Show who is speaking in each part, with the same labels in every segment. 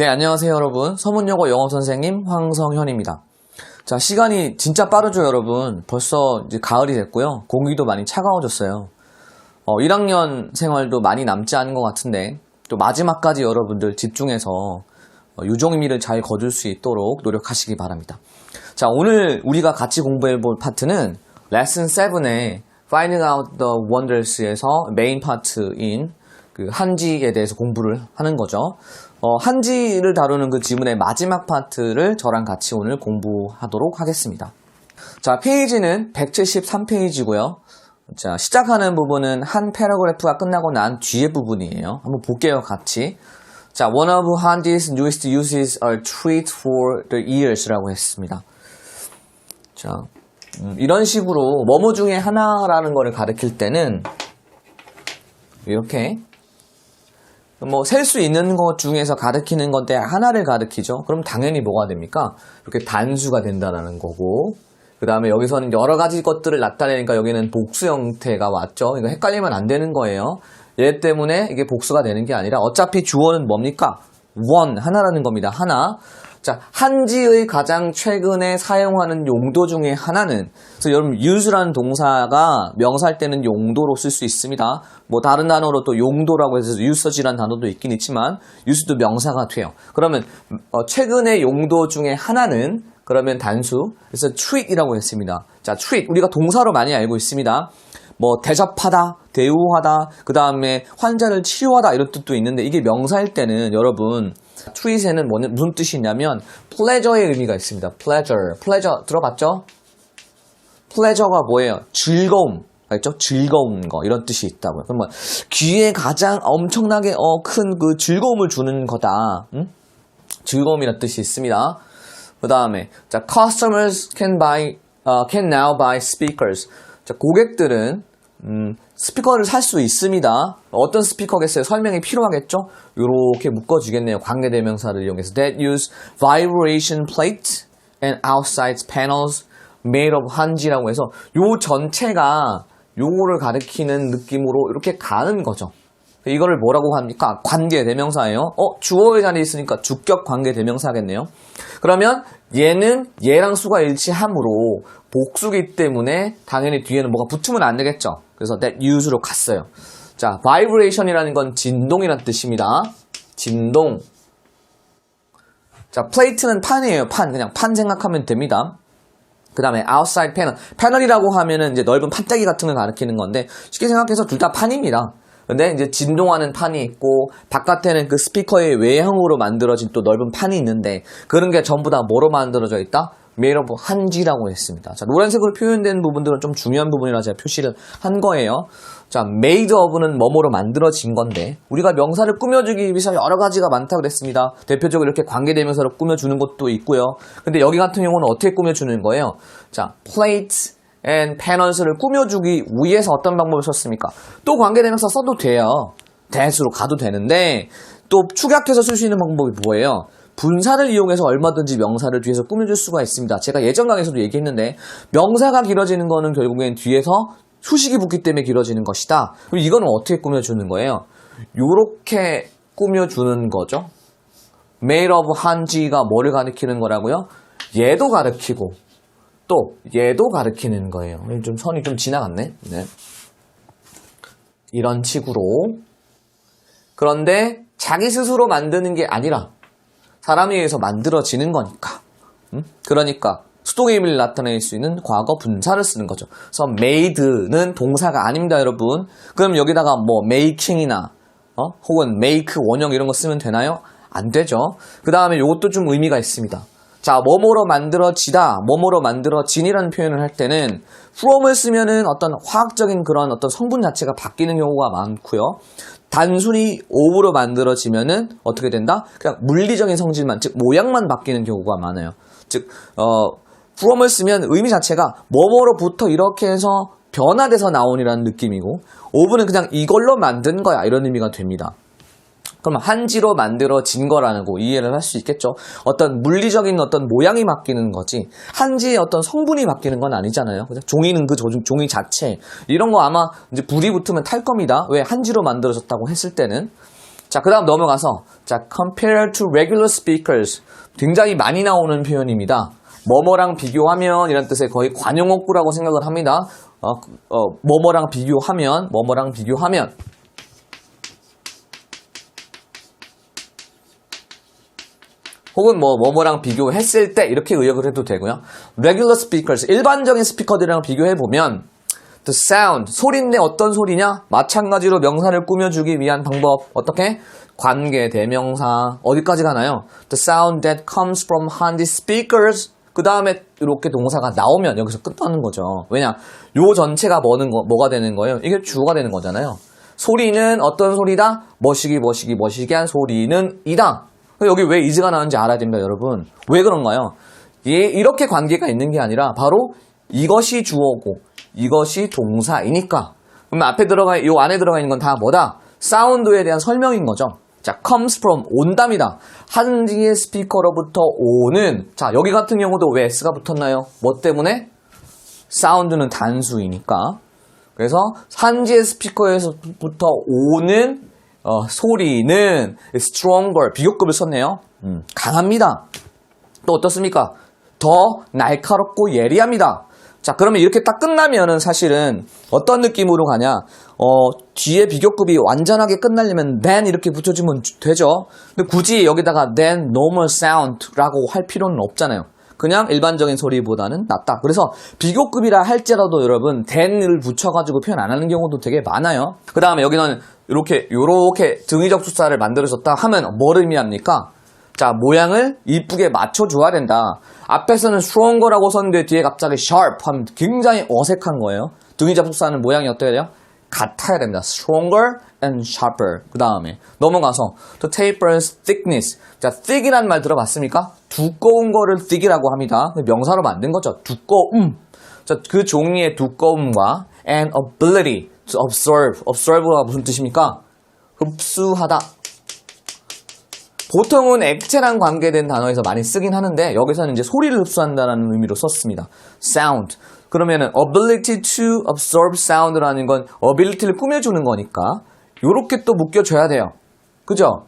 Speaker 1: 네, 안녕하세요, 여러분. 서문여고 영어 선생님 황성현입니다. 자, 시간이 진짜 빠르죠, 여러분. 벌써 이제 가을이 됐고요. 공기도 많이 차가워졌어요. 어, 1학년 생활도 많이 남지 않은 것 같은데, 또 마지막까지 여러분들 집중해서 어, 유종의미를 잘 거둘 수 있도록 노력하시기 바랍니다. 자, 오늘 우리가 같이 공부해 볼 파트는 레슨 7의 Finding Out the Wonders에서 메인 파트인 그 한지에 대해서 공부를 하는 거죠. 어, 한지를 다루는 그 지문의 마지막 파트를 저랑 같이 오늘 공부하도록 하겠습니다. 자, 페이지는 173페이지고요. 자, 시작하는 부분은 한 패러그래프가 끝나고 난 뒤에 부분이에요. 한번 볼게요, 같이. 자, one of Hanji's newest uses are treat for the ears라고 했습니다. 자, 음, 이런 식으로 뭐뭐 중에 하나라는 거를 가리킬 때는 이렇게 뭐 셀 수 있는 것 중에서 가리키는 건데 하나를 가리키죠. 그럼 당연히 뭐가 됩니까? 이렇게 단수가 된다라는 거고 그 다음에 여기서는 여러 가지 것들을 나타내니까 여기는 복수 형태가 왔죠. 이거 헷갈리면 안 되는 거예요. 얘 때문에 이게 복수가 되는 게 아니라 어차피 주어는 뭡니까? one 하나라는 겁니다. 하나. 자, 한지의 가장 최근에 사용하는 용도 중에 하나는 그래서 여러분 use라는 동사가 명사할 때는 용도로 쓸 수 있습니다. 뭐 다른 단어로 또 용도라고 해서 usage라는 단어도 있긴 있지만 use도 명사가 돼요. 그러면 어, 최근의 용도 중에 하나는 그러면 단수 그래서 treat이라고 했습니다. 자, treat 우리가 동사로 많이 알고 있습니다. 뭐 대접하다, 대우하다, 그 다음에 환자를 치료하다 이런 뜻도 있는데 이게 명사일 때는 여러분 treat에는 뭐, 무슨 뜻이냐면 pleasure의 의미가 있습니다. pleasure, 들어봤죠? pleasure가 뭐예요? 즐거움. 알죠? 즐거운 거 이런 뜻이 있다고요. 그러면 귀에 가장 엄청나게 어, 큰 그 즐거움을 주는 거다. 응? 즐거움이라는 뜻이 있습니다. 그 다음에 자 customers can buy 어, can now buy speakers. 자 고객들은 음, 스피커를 살 수 있습니다. 어떤 스피커겠어요? 설명이 필요하겠죠? 이렇게 묶어주겠네요. 관계대명사를 이용해서 that use vibration plate and outside panels made of 한지라고 해서 요 전체가 요거를 가리키는 느낌으로 이렇게 가는 거죠. 이거를 뭐라고 합니까? 관계 대명사예요. 어, 주어의 자리에 있으니까 주격 관계 대명사겠네요. 그러면 얘는 얘랑 수가 일치하므로 복수기 때문에 당연히 뒤에는 뭐가 붙으면 안 되겠죠. 그래서 that use로 갔어요. 자, vibration이라는 건 진동이라는 뜻입니다. 진동. 자, 플레이트는 판이에요. 판. 그냥 판 생각하면 됩니다. 그 다음에 outside panel. 패널이라고 하면은 이제 넓은 판때기 같은 걸 가리키는 건데 쉽게 생각해서 둘 다 판입니다. 근데 이제 진동하는 판이 있고 바깥에는 그 스피커의 외형으로 만들어진 또 넓은 판이 있는데 그런 게 전부 다 뭐로 만들어져 있다? of 한지라고 했습니다. 자, 노란색으로 표현된 부분들은 좀 중요한 부분이라 제가 표시를 한 거예요. 자, made of는 뭐뭐로 만들어진 건데 우리가 명사를 꾸며주기 위해서 여러 가지가 많다고 그랬습니다. 대표적으로 이렇게 관계대명사로 꾸며주는 것도 있고요. 근데 여기 같은 경우는 어떻게 꾸며주는 거예요? 자, plate and panels를 꾸며주기 위해서 어떤 방법을 썼습니까? 또 관계대명사 써도 돼요. 대수로 가도 되는데 또 축약해서 쓸 수 있는 방법이 뭐예요? 분사를 이용해서 얼마든지 명사를 뒤에서 꾸며줄 수가 있습니다. 제가 예전 강에서도 얘기했는데 명사가 길어지는 거는 결국엔 뒤에서 수식이 붙기 때문에 길어지는 것이다. 그럼 이거는 어떻게 꾸며주는 거예요? 요렇게 꾸며주는 거죠. made of 한지가 뭐를 가리키는 거라고요? 얘도 가리키고 또 얘도 가리키는 거예요. 좀 선이 좀 지나갔네. 네. 이런 식으로 그런데 자기 스스로 만드는 게 아니라 사람에 의해서 만들어지는 거니까. 음? 그러니까 수동의 의미를 나타낼 수 있는 과거 분사를 쓰는 거죠. 그래서 made는 동사가 아닙니다, 여러분. 그럼 여기다가 뭐 making이나 어? 혹은 make 원형 이런 거 쓰면 되나요? 안 되죠. 그 다음에 이것도 좀 의미가 있습니다. 자, 뭐뭐로 만들어지다, 뭐뭐로 만들어진이라는 표현을 할 때는 from을 쓰면은 어떤 화학적인 그런 어떤 성분 자체가 바뀌는 경우가 많고요. 단순히 of로 만들어지면은 어떻게 된다? 그냥 물리적인 성질만, 즉 모양만 바뀌는 경우가 많아요. 즉, 어, from을 쓰면 의미 자체가 뭐뭐로부터 이렇게 해서 변화돼서 나온이라는 느낌이고, of는 그냥 이걸로 만든 거야 이런 의미가 됩니다. 그럼 한지로 만들어진 거라고 이해를 할 수 있겠죠. 어떤 물리적인 어떤 모양이 바뀌는 거지 한지의 어떤 성분이 바뀌는 건 아니잖아요. 그죠? 종이는 그 조- 종이 자체 이런 거 아마 이제 불이 붙으면 탈 겁니다. 왜 한지로 만들어졌다고 했을 때는 자, 그 다음 넘어가서, 자, compare to regular speakers. 굉장히 많이 나오는 표현입니다. 뭐뭐랑 비교하면 이런 뜻의 거의 관용어구라고 생각을 합니다. 어, 어, 뭐뭐랑 비교하면, 뭐뭐랑 비교하면. 혹은 뭐 뭐뭐랑 비교했을 때 이렇게 의역을 해도 되고요. regular speakers 일반적인 스피커들이랑 비교해 보면 the sound 소리인데 어떤 소리냐? 마찬가지로 명사를 꾸며주기 위한 방법 어떻게? 관계 대명사 어디까지 가나요? the sound that comes from handy speakers 그 다음에 이렇게 동사가 나오면 여기서 끝나는 거죠. 왜냐? 요 전체가 뭐는 거, 뭐가 되는 거예요? 이게 주어가 되는 거잖아요. 소리는 어떤 소리다? 머시기 머시기 머시기한 소리는 이다. 여기 왜 이즈가 나오는지 알아야 됩니다, 여러분. 왜 그런가요? 이 이렇게 관계가 있는 게 아니라 바로 이것이 주어고 이것이 동사이니까. 그러면 앞에 들어가 이 안에 들어가 있는 건 다 뭐다? 사운드에 대한 설명인 거죠. 자, comes from 온답니다. 한지의 스피커로부터 오는 자, 여기 같은 경우도 왜 s가 붙었나요? 뭐 때문에? 사운드는 단수이니까. 그래서 한지의 스피커에서부터 오는 어, 소리는 stronger 비교급을 썼네요. 음, 강합니다. 또 어떻습니까? 더 날카롭고 예리합니다. 자, 그러면 이렇게 딱 끝나면은 사실은 어떤 느낌으로 가냐? 어, 뒤에 비교급이 완전하게 끝나려면 then 이렇게 붙여주면 되죠. 근데 굳이 여기다가 then normal sound라고 할 필요는 없잖아요. 그냥 일반적인 소리보다는 낫다. 그래서 비교급이라 할지라도 여러분 then을 붙여가지고 표현 안 하는 경우도 되게 많아요. 그 다음에 여기는 이렇게 요렇게 등위적 수사를 만들어줬다 하면 뭘 의미합니까? 자 모양을 이쁘게 맞춰줘야 된다. 앞에서는 stronger라고 썼는데 뒤에 갑자기 sharp 하면 굉장히 어색한 거예요. 등위적 수사는 모양이 어떻게 돼요? 같아야 됩니다. stronger and sharper. 그 다음에 넘어가서 to taper's thickness. 자, thick이라는 말 들어봤습니까? 두꺼운 거를 thick이라고 합니다. 명사로 만든 거죠. 두꺼움. 자, 그 종이의 두꺼움과 and ability observe. observe가 무슨 뜻입니까? 흡수하다. 보통은 액체랑 관계된 단어에서 많이 쓰긴 하는데 여기서는 이제 소리를 흡수한다는 의미로 썼습니다. sound. 그러면은 ability to absorb sound라는 건 ability를 꾸며주는 거니까 요렇게 또 묶여줘야 돼요. 그죠?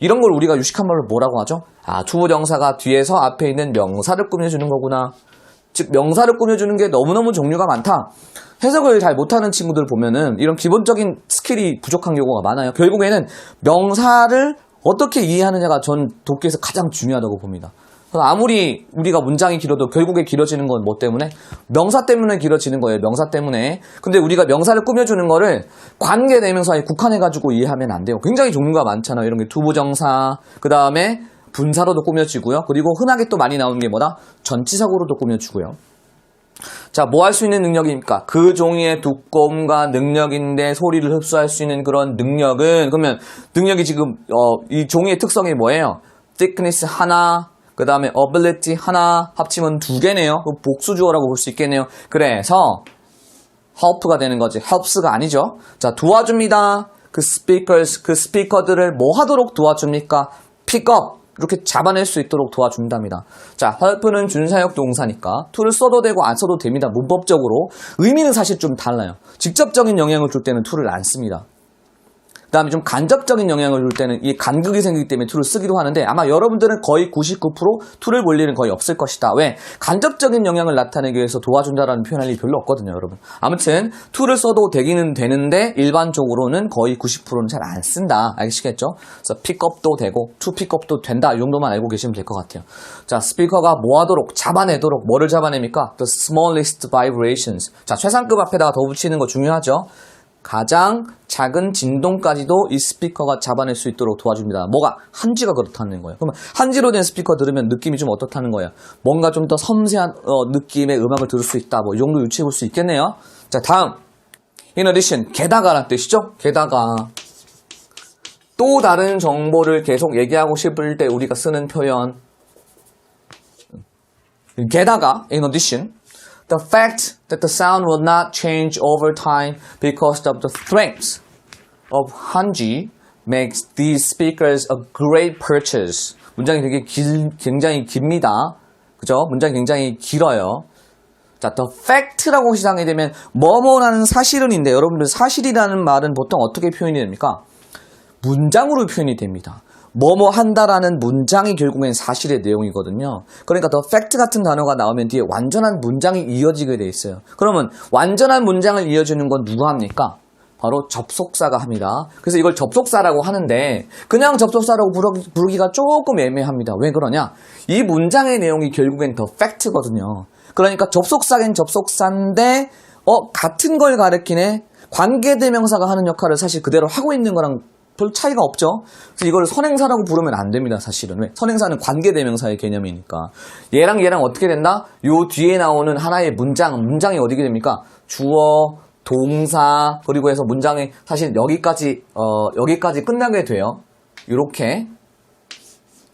Speaker 1: 이런 걸 우리가 유식한 말로 뭐라고 하죠? 아, 투부정사가 뒤에서 앞에 있는 명사를 꾸며주는 거구나. 즉, 명사를 꾸며주는 게 너무너무 종류가 많다. 해석을 잘 못하는 친구들 보면은 이런 기본적인 스킬이 부족한 경우가 많아요. 결국에는 명사를 어떻게 이해하느냐가 전 독해에서 가장 중요하다고 봅니다. 아무리 우리가 문장이 길어도 결국에 길어지는 건 뭐 때문에? 명사 때문에 길어지는 거예요. 명사 때문에. 근데 우리가 명사를 꾸며주는 거를 관계 대명사에 국한해가지고 이해하면 안 돼요. 굉장히 종류가 많잖아요. 이런 게 두부정사, 그 다음에 분사로도 꾸며지고요. 그리고 흔하게 또 많이 나오는 게 뭐다? 전치사고로도 꾸며주고요. 자, 뭐 할 수 있는 능력입니까? 그 종이의 두꺼움과 능력인데 소리를 흡수할 수 있는 그런 능력은 그러면 능력이 지금 어, 이 종이의 특성이 뭐예요? thickness 하나, 그 다음에 ability 하나 합치면 두 개네요. 복수주어라고 볼 수 있겠네요. 그래서 help가 되는 거지. helps가 아니죠. 자, 도와줍니다. 그 speakers, 그 스피커들을 뭐 하도록 도와줍니까? pick up. 이렇게 잡아낼 수 있도록 도와준답니다. 자, help는 준사역 동사니까 to를 써도 되고 안 써도 됩니다. 문법적으로. 의미는 사실 좀 달라요. 직접적인 영향을 줄 때는 to를 안 씁니다. 그 다음에 좀 간접적인 영향을 줄 때는 이 간극이 생기기 때문에 툴을 쓰기도 하는데 아마 여러분들은 거의 99% 툴을 볼 일은 거의 없을 것이다. 왜? 간접적인 영향을 나타내기 위해서 도와준다라는 표현할 일이 별로 없거든요, 여러분. 아무튼 툴을 써도 되기는 되는데 일반적으로는 거의 90%는 잘 안 쓴다. 알겠시겠죠? 그래서 픽업도 되고 투 픽업도 된다. 이 정도만 알고 계시면 될 것 같아요. 자, 스피커가 뭐 하도록 잡아내도록 뭐를 잡아냅니까? The smallest vibrations. 자, 최상급 앞에다가 더 붙이는 거 중요하죠. 가장 작은 진동까지도 이 스피커가 잡아낼 수 있도록 도와줍니다. 뭐가 한지가 그렇다는 거예요. 그러면 한지로 된 스피커 들으면 느낌이 좀 어떻다는 거예요. 뭔가 좀 더 섬세한 어, 느낌의 음악을 들을 수 있다. 뭐 이 정도 유추해 볼 수 있겠네요. 자 다음 in addition 게다가란 뜻이죠. 게다가 또 다른 정보를 계속 얘기하고 싶을 때 우리가 쓰는 표현 게다가 in addition the fact that the sound will not change over time because of the strength of Hanji makes these speakers a great purchase. 문장이 되게 길, 굉장히 깁니다. 그죠? 문장이 굉장히 길어요. 자, the fact라고 시작이 되면 뭐뭐라는 사실은인데 여러분들 사실이라는 말은 보통 어떻게 표현이 됩니까? 문장으로 표현이 됩니다. 뭐뭐 한다라는 문장이 결국엔 사실의 내용이거든요. 그러니까 더 팩트 같은 단어가 나오면 뒤에 완전한 문장이 이어지게 돼 있어요. 그러면 완전한 문장을 이어주는 건 누가 합니까? 바로 접속사가 합니다. 그래서 이걸 접속사라고 하는데 그냥 접속사라고 부르기- 부르기가 조금 애매합니다. 왜 그러냐? 이 문장의 내용이 결국엔 더 팩트거든요. 그러니까 접속사긴 접속사인데 어 같은 걸 가리키네 관계대명사가 하는 역할을 사실 그대로 하고 있는 거랑 별 차이가 없죠. 그래서 이걸 선행사라고 부르면 안 됩니다, 사실은. 왜? 선행사는 관계대명사의 개념이니까. 얘랑 얘랑 어떻게 된다? 요 뒤에 나오는 하나의 문장, 문장이 어디게 됩니까? 주어, 동사, 그리고 해서 문장이 사실 여기까지, 어, 여기까지 끝나게 돼요. 이렇게.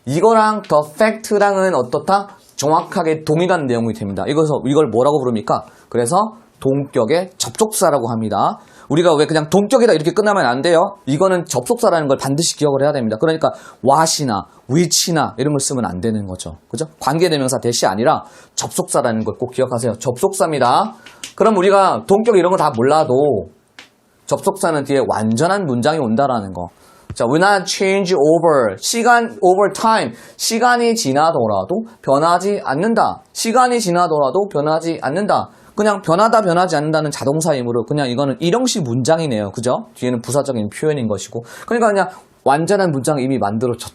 Speaker 1: 이거랑 더 팩트랑은 어떻다? 정확하게 동일한 내용이 됩니다. 이것서 이걸 뭐라고 부릅니까? 그래서 동격의 접속사라고 합니다. 우리가 왜 그냥 동격이다 이렇게 끝나면 안 돼요? 이거는 접속사라는 걸 반드시 기억을 해야 됩니다. 그러니까 what이나 which나 이런 걸 쓰면 안 되는 거죠. 그죠? 관계대명사 대시 아니라 접속사라는 걸 꼭 기억하세요. 접속사입니다. 그럼 우리가 동격 이런 거 다 몰라도 접속사는 뒤에 완전한 문장이 온다라는 거. 자, will not change over. 시간, over time. 시간이 지나더라도 변하지 않는다. 시간이 지나더라도 변하지 않는다. 그냥 변하다 변하지 않는다는 자동사이므로 그냥 이거는 일형식 문장이네요. 그죠? 뒤에는 부사적인 표현인 것이고. 그러니까 그냥 완전한 문장을 이미 만들어진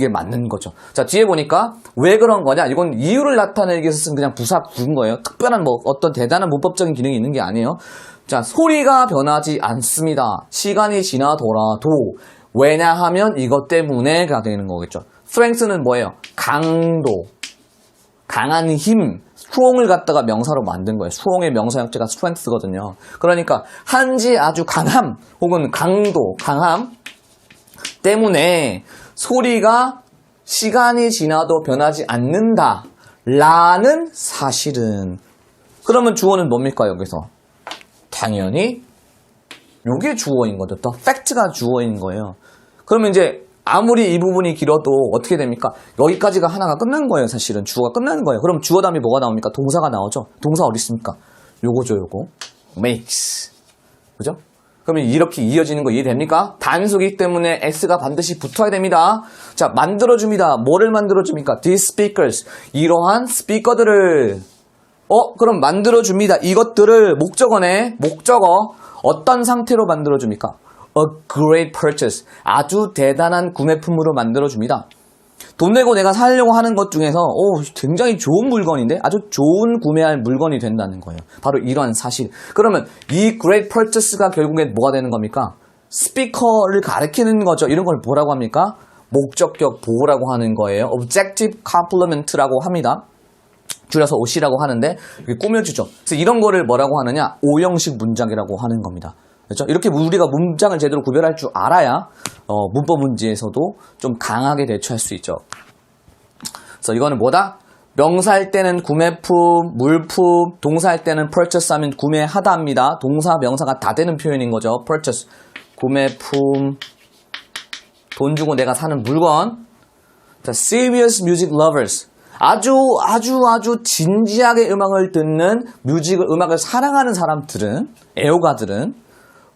Speaker 1: 게 맞는 거죠. 자, 뒤에 보니까 왜 그런 거냐? 이건 이유를 나타내기 위해서 쓴 그냥 부사 구인 거예요. 특별한 뭐 어떤 대단한 문법적인 기능이 있는 게 아니에요. 자, 소리가 변하지 않습니다. 시간이 지나더라도 왜냐하면 이것 때문에가 되는 거겠죠. strength는 뭐예요? 강도, 강한 힘, strong을 갖다가 명사로 만든 거예요. strong의 명사 형태가 strength거든요. 그러니까 한지 아주 강함 혹은 강도, 강함 때문에 소리가 시간이 지나도 변하지 않는다. 라는 사실은. 그러면 주어는 뭡니까, 여기서? 당연히 요게 주어인 거죠. 더 팩트가 주어인 거예요. 그러면 이제 아무리 이 부분이 길어도 어떻게 됩니까? 여기까지가 하나가 끝난 거예요, 사실은. 주어가 끝나는 거예요. 그럼 주어 다음에 뭐가 나옵니까? 동사가 나오죠? 동사 어디 있습니까? 요거죠, 요거. makes. 그죠? 그러면 이렇게 이어지는 거 이해됩니까? 단수기 때문에 S가 반드시 붙어야 됩니다. 자, 만들어줍니다. 뭐를 만들어줍니까? These speakers. 이러한 스피커들을. 어, 그럼 만들어줍니다. 이것들을 목적어네. 목적어. 어떤 상태로 만들어줍니까? Great purchase. 아주 대단한 구매품으로 만들어줍니다. 돈 내고 내가 사려고 하는 것 중에서 오, 굉장히 좋은 물건인데 아주 좋은 구매할 물건이 된다는 거예요. 바로 이러한 사실. 그러면 이 great purchase가 결국엔 뭐가 되는 겁니까? 스피커를 가리키는 거죠. 이런 걸 뭐라고 합니까? 목적격 보호라고 하는 거예요. objective compliment라고 합니다. 줄여서 OC라고 하는데 꾸며주죠. 그래서 이런 거를 뭐라고 하느냐? 오형식 문장이라고 하는 겁니다. 그렇죠? 이렇게 우리가 문장을 제대로 구별할 줄 알아야 어, 문법 문제에서도 좀 강하게 대처할 수 있죠. 그래서 이거는 뭐다? 명사할 때는 구매품, 물품, 동사할 때는 purchase 하면 구매하다입니다. 동사, 명사가 다 되는 표현인 거죠. purchase. 구매품, 돈 주고 내가 사는 물건. 자, serious music lovers. 아주 아주 아주 진지하게 음악을 듣는 뮤직을 음악을 사랑하는 사람들은 애호가들은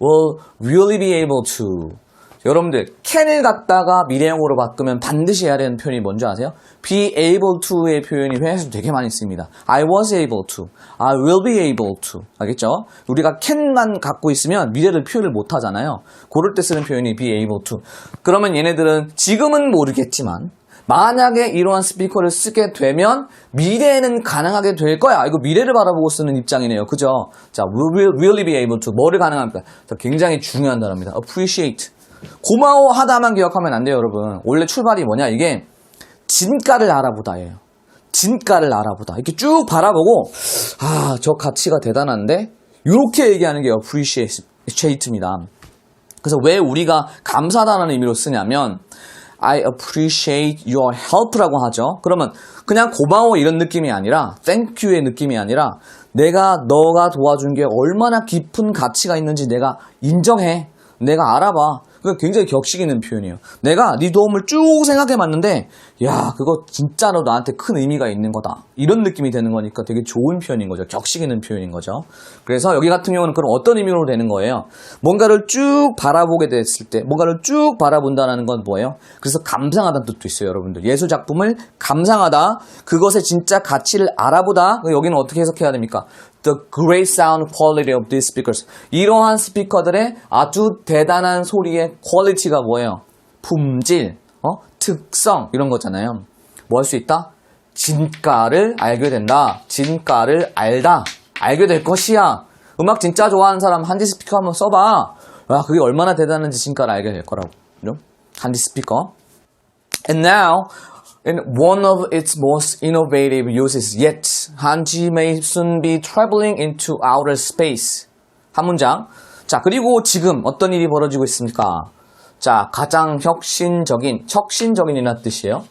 Speaker 1: will really be able to 여러분들 can을 갖다가 미래형으로 바꾸면 반드시 해야 되는 표현이 뭔지 아세요? be able to의 표현이 회화에서 되게 많이 씁니다. I was able to, I will be able to 알겠죠? 우리가 can만 갖고 있으면 미래를 표현을 못 하잖아요. 그럴 때 쓰는 표현이 be able to. 그러면 얘네들은 지금은 모르겠지만 만약에 이러한 스피커를 쓰게 되면 미래에는 가능하게 될 거야. 이거 미래를 바라보고 쓰는 입장이네요. 그죠? 자, will really be able to. 뭐를 가능합니까? 자, 굉장히 중요한 단어입니다. appreciate. 고마워하다만 기억하면 안 돼요, 여러분. 원래 출발이 뭐냐? 이게 진가를 알아보다예요. 진가를 알아보다. 이렇게 쭉 바라보고, 아, 저 가치가 대단한데? 이렇게 얘기하는 게 appreciate입니다. 그래서 왜 우리가 감사하다는 의미로 쓰냐면, I appreciate your help라고 하죠. 그러면 그냥 고마워 이런 느낌이 아니라 thank you의 느낌이 아니라 내가 너가 도와준 게 얼마나 깊은 가치가 있는지 내가 인정해. 내가 알아봐. 그거 굉장히 격식 있는 표현이에요. 내가 네 도움을 쭉 생각해 봤는데, 야, 그거 진짜로 나한테 큰 의미가 있는 거다. 이런 느낌이 되는 거니까 되게 좋은 표현인 거죠. 격식 있는 표현인 거죠. 그래서 여기 같은 경우는 그럼 어떤 의미로 되는 거예요? 뭔가를 쭉 바라보게 됐을 때, 뭔가를 쭉 바라본다는 건 뭐예요? 그래서 감상하다는 뜻도 있어요, 여러분들. 예술 작품을 감상하다, 그것의 진짜 가치를 알아보다, 여기는 어떻게 해석해야 됩니까? The great sound quality of these speakers. 이러한 스피커들의 아주 대단한 소리의 퀄리티가 뭐예요? 품질, 어? 특성, 이런 거잖아요. 뭐 할 수 있다? 진가를 알게 된다. 진가를 알다. 알게 될 것이야. 음악 진짜 좋아하는 사람 한지 스피커 한번 써봐. 와, 그게 얼마나 대단한지 진가를 알게 될 거라고. 그죠? 한지 스피커. And now, in one of its most innovative uses yet, 한지 may soon be traveling into outer space. 한 문장. 자, 그리고 지금 어떤 일이 벌어지고 있습니까? 자, 가장 혁신적인, 혁신적인이라는 뜻이에요.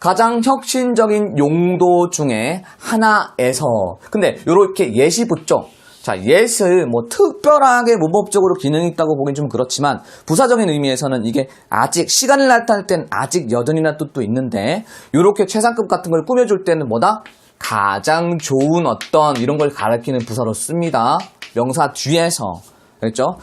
Speaker 1: 가장 혁신적인 용도 중에 하나에서 근데 이렇게 예시 붙죠. 자, 예를 뭐 특별하게 문법적으로 기능이 있다고 보긴 좀 그렇지만 부사적인 의미에서는 이게 아직 시간을 나타낼 땐 아직 여전이나 뜻도 있는데 이렇게 최상급 같은 걸 꾸며줄 때는 뭐다? 가장 좋은 어떤 이런 걸 가리키는 부사로 씁니다. 명사 뒤에서 그랬죠?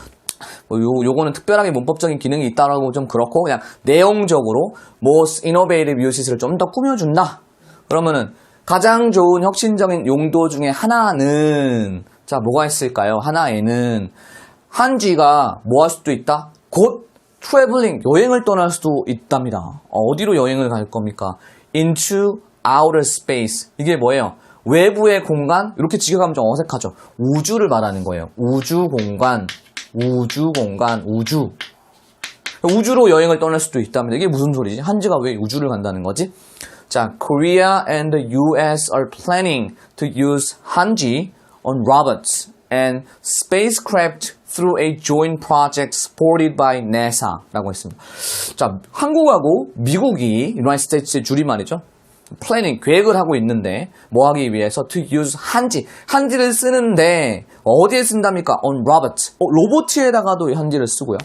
Speaker 1: 뭐 요, 요거는 특별하게 문법적인 기능이 있다라고 좀 그렇고 그냥 내용적으로 most innovative uses를 좀 더 꾸며준다. 그러면은 가장 좋은 혁신적인 용도 중에 하나는 자 뭐가 있을까요? 하나에는 한지가 뭐 할 수도 있다? 곧 traveling 여행을 떠날 수도 있답니다. 어, 어디로 여행을 갈 겁니까? into outer space 이게 뭐예요? 외부의 공간 이렇게 지겨가면 좀 어색하죠. 우주를 말하는 거예요. 우주 공간 우주 공간, 우주. 우주로 여행을 떠날 수도 있다면 이게 무슨 소리지? 한지가 왜 우주를 간다는 거지? 자, Korea and the US are planning to use 한지 on robots and spacecraft through a joint project supported by NASA라고 했습니다. 자, 한국하고 미국이 United States의 줄임말이죠. 플래닝 계획을 하고 있는데 뭐 하기 위해서 to use 한지 한지를 쓰는데 어디에 쓴답니까? on robots 어, 로봇에다가도 한지를 쓰고요.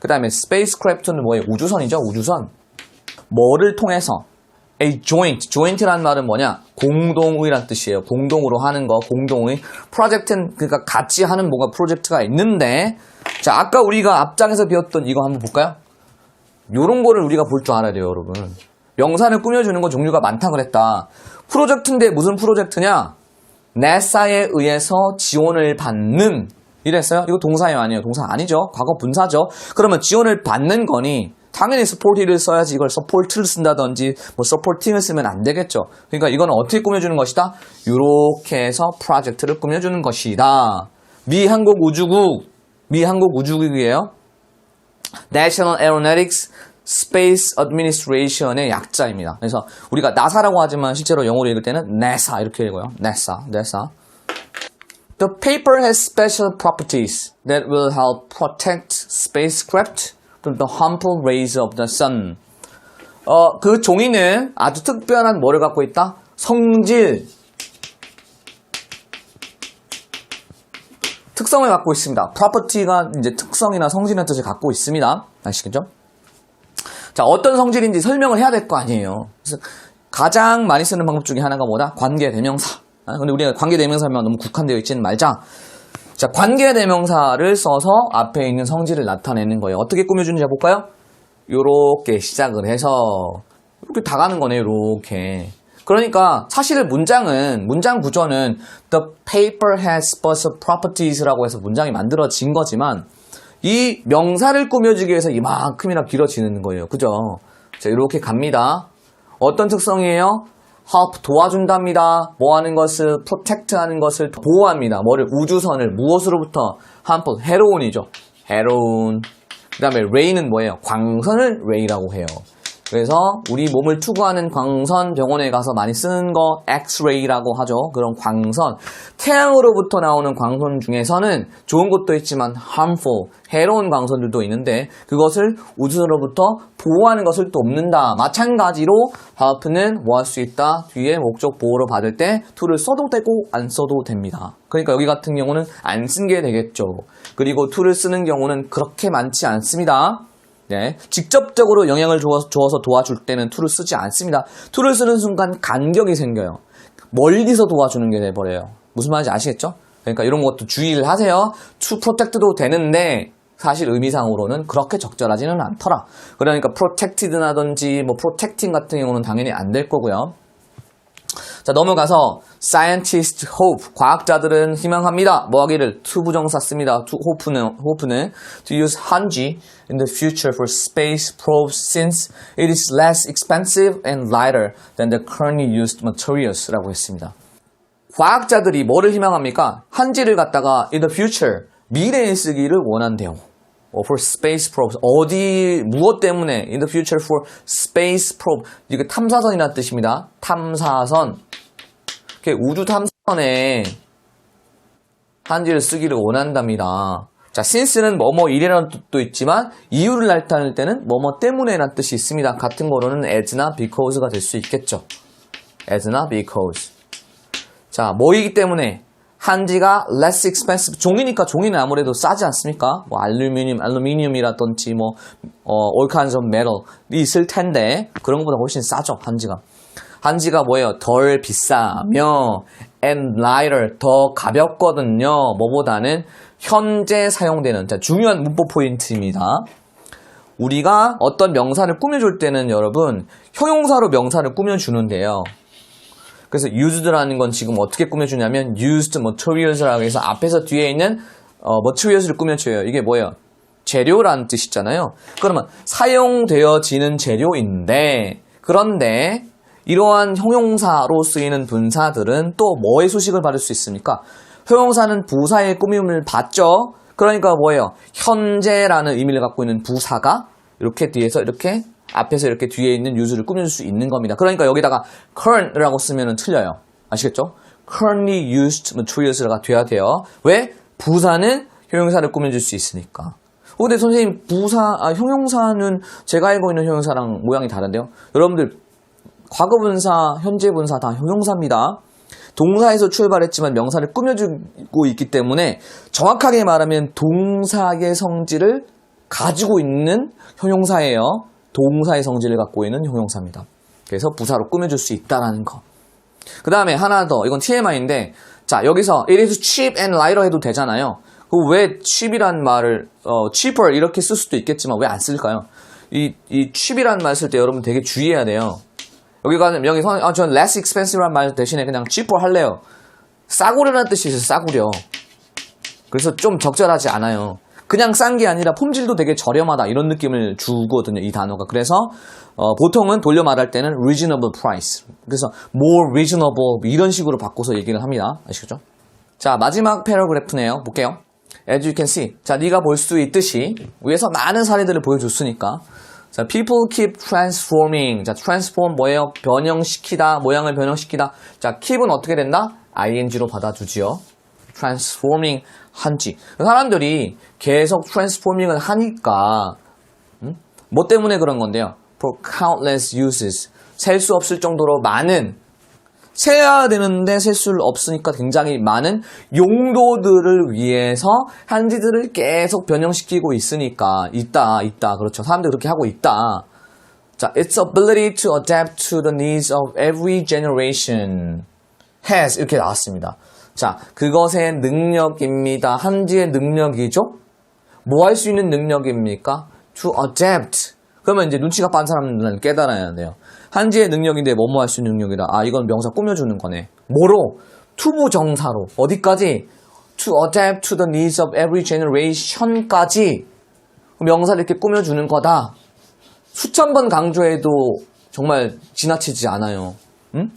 Speaker 1: 그 다음에 spacecraft는 뭐예요? 우주선이죠. 우주선 뭐를 통해서 a joint joint라는 말은 뭐냐? 공동의란 뜻이에요. 공동으로 하는 거 공동의 프로젝트는 그러니까 같이 하는 뭔가 프로젝트가 있는데 자 아까 우리가 앞장에서 배웠던 이거 한번 볼까요? 요런 거를 우리가 볼 줄 알아야 돼요, 여러분. 명사를 꾸며주는 건 종류가 많다 그랬다. 프로젝트인데 무슨 프로젝트냐? NASA에 의해서 지원을 받는 이랬어요? 이거 동사예요 아니에요? 동사 아니죠. 과거 분사죠. 그러면 지원을 받는 거니 당연히 support를 써야지 이걸 support를 쓴다든지 뭐 supporting을 쓰면 안 되겠죠. 그러니까 이거는 어떻게 꾸며주는 것이다? 이렇게 해서 프로젝트를 꾸며주는 것이다. 미 한국 우주국 미 한국 우주국이에요. National Aeronautics Space Administration의 약자입니다. 그래서 우리가 나사라고 하지만 실제로 영어로 읽을 때는 NASA 이렇게 읽어요. NASA, NASA. The paper has special properties that will help protect spacecraft the harmful rays of the sun. 어, 그 종이는 아주 특별한 뭐를 갖고 있다? 성질, 특성을 갖고 있습니다. property가 이제 특성이나 성질이라는 뜻을 갖고 있습니다. 아시겠죠? 자, 어떤 성질인지 설명을 해야 될 거 아니에요. 그래서 가장 많이 쓰는 방법 중에 하나가 뭐다? 관계 대명사. 아, 근데 우리가 관계 대명사면 너무 국한되어 있지는 말자. 자, 관계 대명사를 써서 앞에 있는 성질을 나타내는 거예요. 어떻게 꾸며주는지 해볼까요? 요렇게 시작을 해서 이렇게 다 가는 거네요. 요렇게. 그러니까 사실 문장은 문장 구조는 the paper has special properties라고 해서 문장이 만들어진 거지만 이 명사를 꾸며주기 위해서 이만큼이나 길어지는 거예요. 그죠? 자, 이렇게 갑니다. 어떤 특성이에요? Help 도와준답니다. 뭐 하는 것을 protect 하는 것을 보호합니다. 뭐를 우주선을 무엇으로부터 harmful 해로운이죠. 해로운. 그 다음에 ray는 뭐예요? 광선을 ray라고 해요. 그래서 우리 몸을 투구하는 광선 병원에 가서 많이 쓰는 거 엑스레이라고 하죠. 그런 광선. 태양으로부터 나오는 광선 중에서는 좋은 것도 있지만 harmful, 해로운 광선들도 있는데 그것을 우주로부터 보호하는 것을 또 없는다. 마찬가지로 help는 뭐 할 수 있다. 뒤에 목적 보호로 받을 때 to를 써도 되고 안 써도 됩니다. 그러니까 여기 같은 경우는 안 쓴 게 되겠죠. 그리고 to를 쓰는 경우는 그렇게 많지 않습니다. 네, 직접적으로 영향을 주어서, 주어서 도와줄 때는 툴을 쓰지 않습니다. 툴을 쓰는 순간 간격이 생겨요. 멀리서 도와주는 게 돼버려요. 무슨 말인지 아시겠죠? 그러니까 이런 것도 주의를 하세요. to protect도 되는데 사실 의미상으로는 그렇게 적절하지는 않더라. 그러니까 protected나든지 뭐 protecting 같은 경우는 당연히 안 될 거고요. 자 넘어가서 scientist hope 과학자들은 희망합니다. 뭐 하기를 to 부정사 씁니다. to hope는 hope는 to use 한지 in the future for space probes since it is less expensive and lighter than the currently used materials라고 했습니다. 과학자들이 뭐를 희망합니까? 한지를 갖다가 in the future 미래에 쓰기를 원한대요. 어, for space probes 어디 무엇 때문에 in the future for space probe 이게 탐사선이라는 뜻입니다. 탐사선 우주 탐사선에 한지를 쓰기를 원한답니다. 자, since는 뭐뭐 이래라는 뜻도 있지만 이유를 나타낼 때는 뭐뭐 때문에라는 뜻이 있습니다. 같은 거로는 as나 because가 될 수 있겠죠. as나 because. 자, 뭐이기 때문에 한지가 less expensive 종이니까 종이는 아무래도 싸지 않습니까? 뭐 알루미늄, 알루미늄이라든지 뭐 어, all kinds of metal이 있을 텐데 그런 것보다 훨씬 싸죠 한지가. 한지가 뭐예요? 덜 비싸며 and lighter 더 가볍거든요. 뭐보다는 현재 사용되는 자, 중요한 문법 포인트입니다. 우리가 어떤 명사를 꾸며줄 때는 여러분 형용사로 명사를 꾸며주는데요. 그래서 used라는 건 지금 어떻게 꾸며주냐면 used materials라고 해서 앞에서 뒤에 있는 어, materials를 꾸며줘요. 이게 뭐예요? 재료라는 뜻이잖아요. 그러면 사용되어지는 재료인데 그런데 이러한 형용사로 쓰이는 분사들은 또 뭐의 수식을 받을 수 있습니까? 형용사는 부사의 꾸밈을 받죠. 그러니까 뭐예요? 현재라는 의미를 갖고 있는 부사가 이렇게 뒤에서 이렇게 앞에서 이렇게 뒤에 있는 유즈를 꾸며줄 수 있는 겁니다. 그러니까 여기다가 current라고 쓰면 틀려요. 아시겠죠? currently used materials가 돼야 돼요. 왜? 부사는 형용사를 꾸며줄 수 있으니까. 어, 근데 선생님 부사, 아, 형용사는 제가 알고 있는 형용사랑 모양이 다른데요. 여러분들 과거 분사, 현재 분사 다 형용사입니다. 동사에서 출발했지만 명사를 꾸며주고 있기 때문에 정확하게 말하면 동사의 성질을 가지고 있는 형용사예요. 동사의 성질을 갖고 있는 형용사입니다. 그래서 부사로 꾸며줄 수 있다라는 거. 그 다음에 하나 더, 이건 TMI인데, 자, 여기서 it is cheap and lighter 해도 되잖아요. 그왜 cheap이란 말을, 어, cheaper 이렇게 쓸 수도 있겠지만 왜 안 쓸까요? 이, 이 cheap이란 말 쓸 때 여러분 되게 주의해야 돼요. 여기가, 여기서, 아, 전 less expensive란 말 대신에 그냥 cheaper 할래요. 싸구려라는 뜻이 있어요, 싸구려. 그래서 좀 적절하지 않아요. 그냥 싼 게 아니라 품질도 되게 저렴하다 이런 느낌을 주거든요 이 단어가 그래서 어, 보통은 돌려 말할 때는 reasonable price 그래서 more reasonable 이런 식으로 바꿔서 얘기를 합니다 아시겠죠? 자 마지막 패러그래프네요 볼게요 as you can see 자 네가 볼 수 있듯이 위에서 많은 사례들을 보여줬으니까 자 people keep transforming 자 transform 뭐예요? 변형시키다 모양을 변형시키다 자 keep은 어떻게 된다? ing로 받아주지요 transforming 한지 사람들이 계속 transforming을 하니까 음? 뭐 때문에 그런 건데요? For countless uses 셀 수 없을 정도로 많은 세야 되는데 셀 수 없으니까 굉장히 많은 용도들을 위해서 한지들을 계속 변형시키고 있으니까 있다 있다 그렇죠 사람들이 그렇게 하고 있다 자 its ability to adapt to the needs of every generation has 이렇게 나왔습니다 자, 그것의 능력입니다. 한지의 능력이죠? 뭐 할 수 있는 능력입니까? To adapt. 그러면 이제 눈치가 빠른 사람들은 깨달아야 돼요. 한지의 능력인데 뭐뭐 할 수 있는 능력이다. 아, 이건 명사 꾸며주는 거네. 뭐로? 투부 정사로. 어디까지? To adapt to the needs of every generation까지 명사를 이렇게 꾸며주는 거다. 수천 번 강조해도 정말 지나치지 않아요. 응?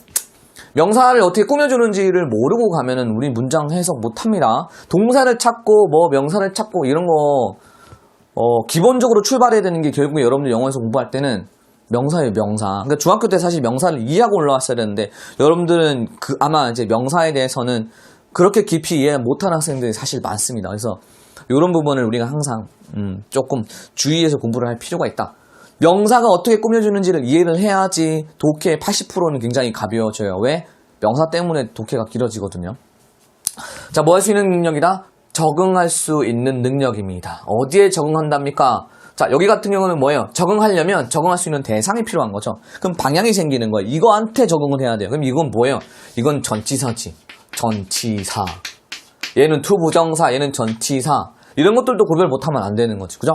Speaker 1: 명사를 어떻게 꾸며주는지를 모르고 가면은 우리 문장 해석 못 합니다. 동사를 찾고 뭐 명사를 찾고 이런 거 어, 기본적으로 출발해야 되는 게 결국에 여러분들 영어에서 공부할 때는 명사예요, 명사. 그러니까 중학교 때 사실 명사를 이해하고 올라왔어야 되는데 여러분들은 그 아마 이제 명사에 대해서는 그렇게 깊이 이해 못하는 학생들이 사실 많습니다. 그래서 이런 부분을 우리가 항상 음, 조금 주의해서 공부를 할 필요가 있다. 명사가 어떻게 꾸며주는지를 이해를 해야지 독해의 80%는 굉장히 가벼워져요. 왜? 명사 때문에 독해가 길어지거든요. 자, 뭐 할 수 있는 능력이다? 적응할 수 있는 능력입니다. 어디에 적응한답니까? 자, 여기 같은 경우는 뭐예요? 적응하려면 적응할 수 있는 대상이 필요한 거죠. 그럼 방향이 생기는 거예요. 이거한테 적응을 해야 돼요. 그럼 이건 뭐예요? 이건 전치사지. 전치사. 얘는 투부정사, 얘는 전치사. 이런 것들도 구별 못하면 안 되는 거지. 그죠?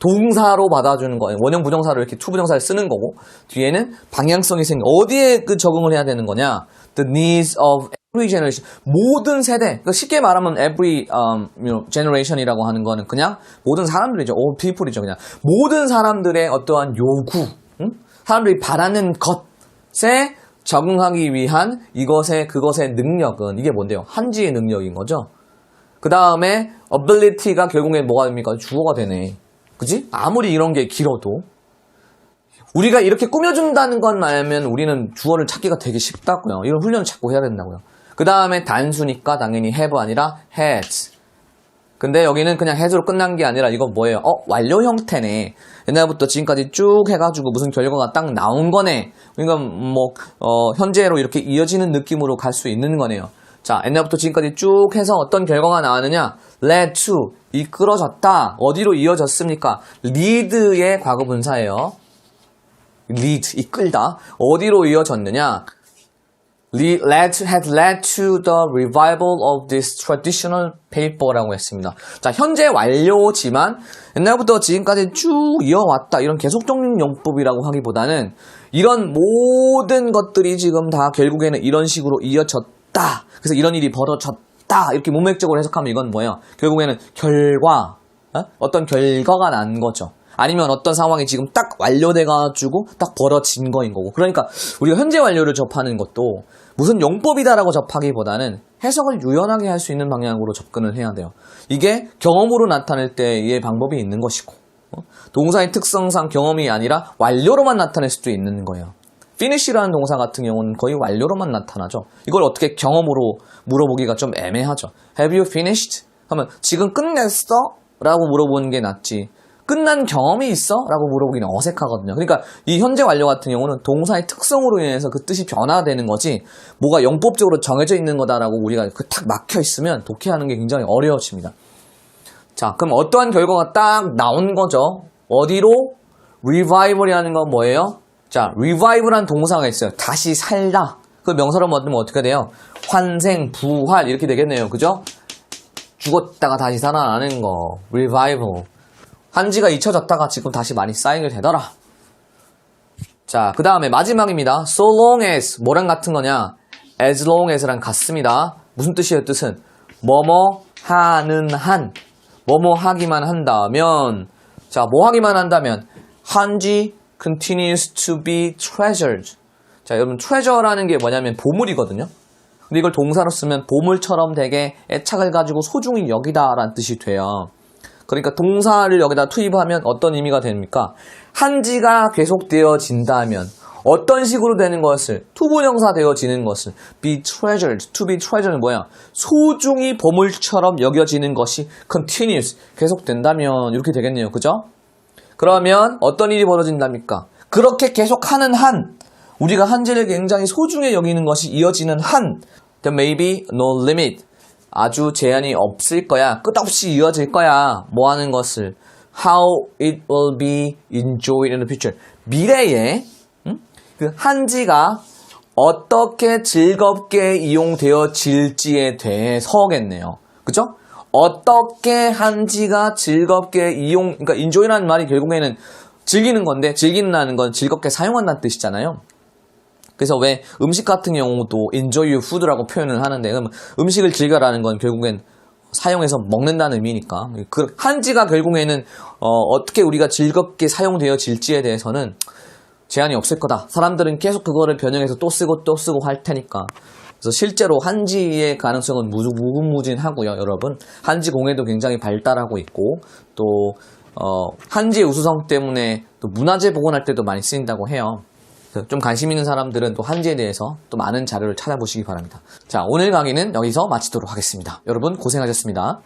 Speaker 1: 동사로 받아주는 거예요. 원형 부정사로 이렇게 투부정사를 쓰는 거고, 뒤에는 방향성이 생겨. 어디에 그 적응을 해야 되는 거냐? The needs of every generation. 모든 세대. 그러니까 쉽게 말하면 every um, you know, generation이라고 하는 거는 그냥 모든 사람들이죠. all people이죠. 그냥 모든 사람들의 어떠한 요구, 응? 사람들이 바라는 것에 적응하기 위한 이것의 그것의 능력은 이게 뭔데요? 한지의 능력인 거죠. 그 다음에 ability가 결국엔 뭐가 됩니까? 주어가 되네. 그지? 아무리 이런 게 길어도 우리가 이렇게 꾸며준다는 건 말하면 우리는 주어를 찾기가 되게 쉽다고요. 이런 훈련을 자꾸 해야 된다고요. 그 다음에 단수니까 당연히 have 아니라 has. 근데 여기는 그냥 has로 끝난 게 아니라 이건 뭐예요? 어, 완료 형태네. 옛날부터 지금까지 쭉 해가지고 무슨 결과가 딱 나온 거네. 그러니까 뭐, 어, 현재로 이렇게 이어지는 느낌으로 갈 수 있는 거네요. 자, 옛날부터 지금까지 쭉 해서 어떤 결과가 나왔느냐? led to, 이끌어졌다. 어디로 이어졌습니까? lead의 과거 분사예요. lead, 이끌다. 어디로 이어졌느냐? Le- led, had led to the revival of this traditional paper라고 했습니다. 자, 현재 완료지만 옛날부터 지금까지 쭉 이어왔다. 이런 계속적인 용법이라고 하기보다는 이런 모든 것들이 지금 다 결국에는 이런 식으로 이어졌다. 그래서 이런 일이 벌어졌다. 이렇게 문맥적으로 해석하면 이건 뭐예요? 결국에는 결과, 어? 어떤 결과가 난 거죠. 아니면 어떤 상황이 지금 딱 완료돼가지고 딱 벌어진 거인 거고. 그러니까 우리가 현재 완료를 접하는 것도 무슨 용법이다라고 접하기보다는 해석을 유연하게 할 수 있는 방향으로 접근을 해야 돼요. 이게 경험으로 나타낼 때의 방법이 있는 것이고, 어? 동사의 특성상 경험이 아니라 완료로만 나타낼 수도 있는 거예요. finish라는 동사 같은 경우는 거의 완료로만 나타나죠. 이걸 어떻게 경험으로 물어보기가 좀 애매하죠. Have you finished? 하면 지금 끝냈어? 라고 물어보는 게 낫지. 끝난 경험이 있어? 라고 물어보기는 어색하거든요. 그러니까 이 현재 완료 같은 경우는 동사의 특성으로 인해서 그 뜻이 변화되는 거지 뭐가 영법적으로 정해져 있는 거다라고 우리가 그 탁 막혀 있으면 독해하는 게 굉장히 어려워집니다. 자, 그럼 어떠한 결과가 딱 나온 거죠? 어디로? revival이라는 건 뭐예요? 자, revive란 동사가 있어요. 다시 살다. 그 명사로 만들면 어떻게 돼요? 환생, 부활 이렇게 되겠네요. 그죠? 죽었다가 다시 살아나는 거. revival. 한지가 잊혀졌다가 지금 다시 많이 쌓이게 되더라. 자, 그 다음에 마지막입니다. So long as 뭐랑 같은 거냐? As long as랑 같습니다. 무슨 뜻이에요? 뜻은 뭐뭐 하는 한, 뭐뭐 하기만 한다면, 자, 뭐 하기만 한다면 한지 continues to be treasured. 자, 여러분 treasure라는 게 뭐냐면 보물이거든요. 근데 이걸 동사로 쓰면 보물처럼 되게 애착을 가지고 소중히 여기다라는 뜻이 돼요. 그러니까 동사를 여기다 투입하면 어떤 의미가 됩니까? 한지가 계속되어진다면 어떤 식으로 되는 것을 투부정사 되어지는 것을 be treasured, to be treasured는 뭐야? 소중히 보물처럼 여겨지는 것이 continuous, 계속된다면 이렇게 되겠네요. 그죠? 그러면 어떤 일이 벌어진답니까? 그렇게 계속하는 한 우리가 한지를 굉장히 소중히 여기는 것이 이어지는 한 there may be no limit 아주 제한이 없을 거야. 끝없이 이어질 거야. 뭐 하는 것을. How it will be enjoyed in the future. 미래에, 음? 그 한지가 어떻게 즐겁게 이용되어질지에 대해서겠네요. 그죠? 어떻게 한지가 즐겁게 이용, 그러니까 enjoy라는 말이 결국에는 즐기는 건데, 즐긴다는 건 즐겁게 사용한다는 뜻이잖아요. 그래서 왜 음식 같은 경우도 enjoy food라고 표현을 하는데 음식을 즐겨라는 건 결국엔 사용해서 먹는다는 의미니까 그 한지가 결국에는 어, 떻게 우리가 즐겁게 사용되어질지에 대해서는 제한이 없을 거다. 사람들은 계속 그거를 변형해서 또 쓰고 또 쓰고 할 테니까. 그래서 실제로 한지의 가능성은 무, 무궁무진하고요, 여러분. 한지 공예도 굉장히 발달하고 있고 또 어, 한지의 우수성 때문에 또 문화재 복원할 때도 많이 쓰인다고 해요. 좀 관심 있는 사람들은 또 한지에 대해서 또 많은 자료를 찾아보시기 바랍니다. 자, 오늘 강의는 여기서 마치도록 하겠습니다. 여러분 고생하셨습니다.